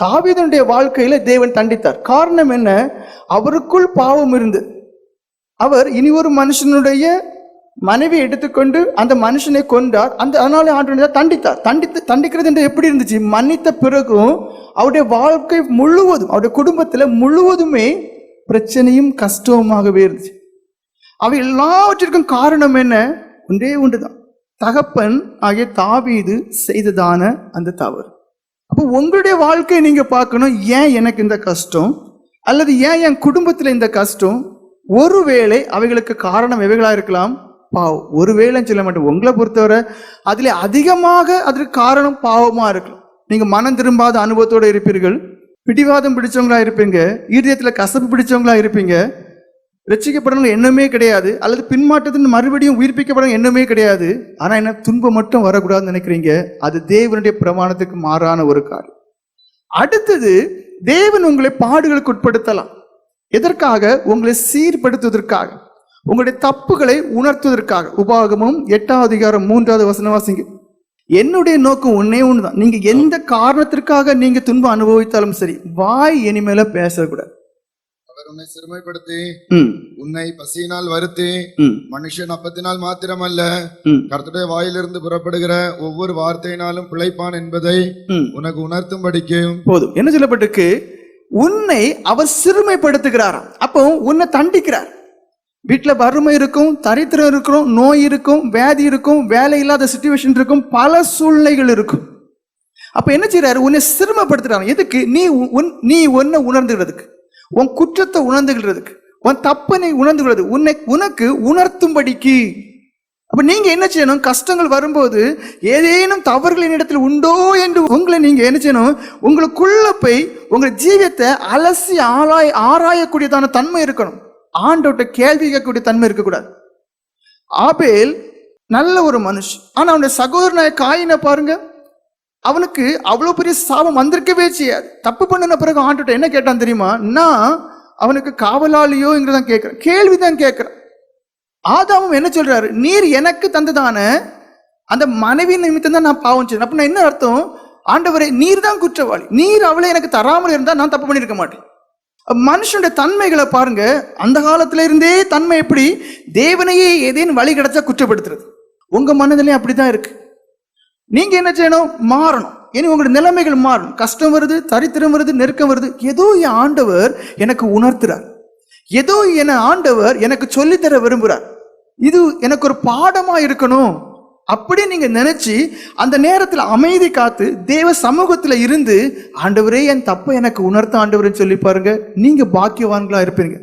தாவீதனுடைய வாழ்க்கையில தேவன் தண்டித்தார். காரணம் என்ன? அவருக்குள் பாவம் இருந்து. அவர் இனி ஒரு மனுஷனுடைய மனைவி எடுத்துக்கொண்டு அந்த மனுஷனை கொண்டார் அந்த அதனால ஆண்டு தண்டித்தார். தண்டித்து தண்டிக்கிறது என்று எப்படி இருந்துச்சு? மன்னித்த பிறகும் அவருடைய வாழ்க்கை முழுவதும் அவருடைய குடும்பத்தில் முழுவதுமே பிரச்சனையும் கஷ்டமாகவே இருந்துச்சு. அவை எல்லாவற்றிற்கும் காரணம் என்ன? ஒன்றே ஒன்றுதான். தகப்பன் ஆகிய தாவீது செய்ததான அந்த தவறு. அப்போ உங்களுடைய வாழ்க்கையை நீங்க பார்க்கணும். ஏன் எனக்கு இந்த கஷ்டம்? அல்லது ஏன் என் குடும்பத்தில் இந்த கஷ்டம்? ஒருவேளை அவைகளுக்கு காரணம் எவைகளா இருக்கலாம். பாவம். ஒருவேளை சொல்ல மாட்டேன். உங்களை பொறுத்தவரை அதில் அதிகமாக அதற்கு காரணம் பாவமா இருக்கலாம். நீங்க மனம் திரும்பாத அனுபவத்தோட இருப்பீர்கள். பிடிவாதம் பிடிச்சவங்களா இருப்பீங்க. ஈரியத்துல கசப்பு பிடிச்சவங்களா இருப்பீங்க. ரட்சிக்கப்படணும் எண்ணமே கிடையாது. அல்லது பின்மாற்றத்தின் மறுபடியும் உயிர்ப்பிக்கப்படணும் எண்ணமே கிடையாது. ஆனால் என்ன துன்பம் மட்டும் வரக்கூடாதுன்னு நினைக்கிறீங்க? அது தேவனுடைய பிரமாணத்துக்கு மாறான ஒரு காரியம். அடுத்தது தேவன் உங்களை பாடுகளுக்கு உட்படுத்தலாம். எதற்காக? உங்களை சீர்படுத்துவதற்காக. உங்களுடைய தப்புகளை உணர்த்துவதற்காக. உபாகமும் எட்டாவது அதிகாரம் மூன்றாவது வசன வாசிங்க. என்னுடைய நோக்கம் ஒன்னே தான் நீங்கள் எந்த காரணத்திற்காக நீங்கள் துன்பம் அனுபவித்தாலும் சரி வாய் இனிமேல பேசக்கூடாது. உன்னை சிறுமைப்படுத்தி உன்னை பசியினால் வருத்தி மனுஷன் அப்பத்தினால் மாத்திரமல்ல ம். கர்த்தருடைய வாயிலிருந்து புறப்படுகிற ஒவ்வொரு வார்த்தையினாலும் பிழைப்பான் என்பதை உனக்கு உணர்த்தும்படிக்கும் போதும். என்ன சொல்லப்பட்டிருக்கு? உன்னை அவர் சிறுமைப்படுத்துகிறாராம். அப்போ உன்னை தண்டிக்கிறார். வீட்டுல வறுமை இருக்கும் தரித்திரம் இருக்கும் நோய் இருக்கும் வியாதி இருக்கும் வேலை இல்லாத சுச்சுவேஷன் இருக்கும் பல சூழ்நிலைகள் இருக்கும். அப்ப என்ன செய்யறாரு உன்னை சிறுமைப்படுத்துறாரு எதுக்கு? நீ உன் நீ ஒன்ன உணர்ந்துகிறதுக்கு. உன் குற்றத்தை உணர்ந்துகிறதுக்கு உன் தப்பனை உணர்ந்துகிறது உன்னை உனக்கு உணர்த்தும்படிக்கு. அப்ப நீங்க என்ன செய்யணும்? கஷ்டங்கள் வரும்போது ஏதேனும் தவறுகள் என்னிடத்தில் உண்டோ என்று உங்களை நீங்க என்ன செய்யணும்? உங்களுக்குள்ள போய் உங்க ஜீவியத்தை அலசி ஆராய் ஆராயக்கூடியதான தன்மை இருக்கணும். ஆண்டோட்ட கேள்வி கேட்கக்கூடிய தன்மை இருக்கக்கூடாது. ஆபேல் நல்ல ஒரு மனுஷன். ஆனா அவனுடைய சகோதரனாய காயினை பாருங்க. அவனுக்கு அவ்வளோ பெரிய சாபம் வந்திருக்கவே செய்யாது தப்பு பண்ணின பிறகு ஆண்டோட்ட என்ன கேட்டான் தெரியுமா? நான் அவனுக்கு காவலாளியோங்கிறதான் கேள்வி கேள்விதான் கேட்குறேன். ஆதாமும் என்ன சொல்றாரு? நீர் எனக்கு தந்ததான அந்த மனைவி நிமித்தம் தான் நான் பாவம் செய்யணும் அப்படின்னா என்ன அர்த்தம்? ஆண்டவரே நீர் தான் குற்றவாளி. நீர் அவளை எனக்கு தராமல் இருந்தால் நான் தப்பு பண்ணியிருக்க மாட்டேன். மனுஷனுடைய தன்மைகளை பாருங்க. அந்த காலத்துல இருந்தே தன்மை எப்படி? தேவனையே ஏதேனும் வழி கிடைச்சா குற்றப்படுத்துறது. உங்க மனதிலையும் அப்படிதான் இருக்கு. நீங்க என்ன செய்யணும்? மாறணும். இனி உங்களுடைய நிலைமைகள் மாறணும். கஷ்டம் வருது தரித்திரம் வருது நெருக்கம் வருது. ஏதோ என் ஆண்டவர் எனக்கு உணர்த்துறார். ஏதோ என ஆண்டவர் எனக்கு சொல்லித்தர விரும்புகிறார் இது எனக்கு ஒரு பாடமா இருக்கணும். அப்படி நீங்க நினைச்சு அந்த நேரத்தில் அமைதி காத்து தேவ சமூகத்தில் இருந்து ஆண்டவரே என் தப்பை எனக்கு உணர்த்த ஆண்டவர்னு சொல்லி பாருங்க. நீங்க பாக்கியவான்களா இருப்பீங்க.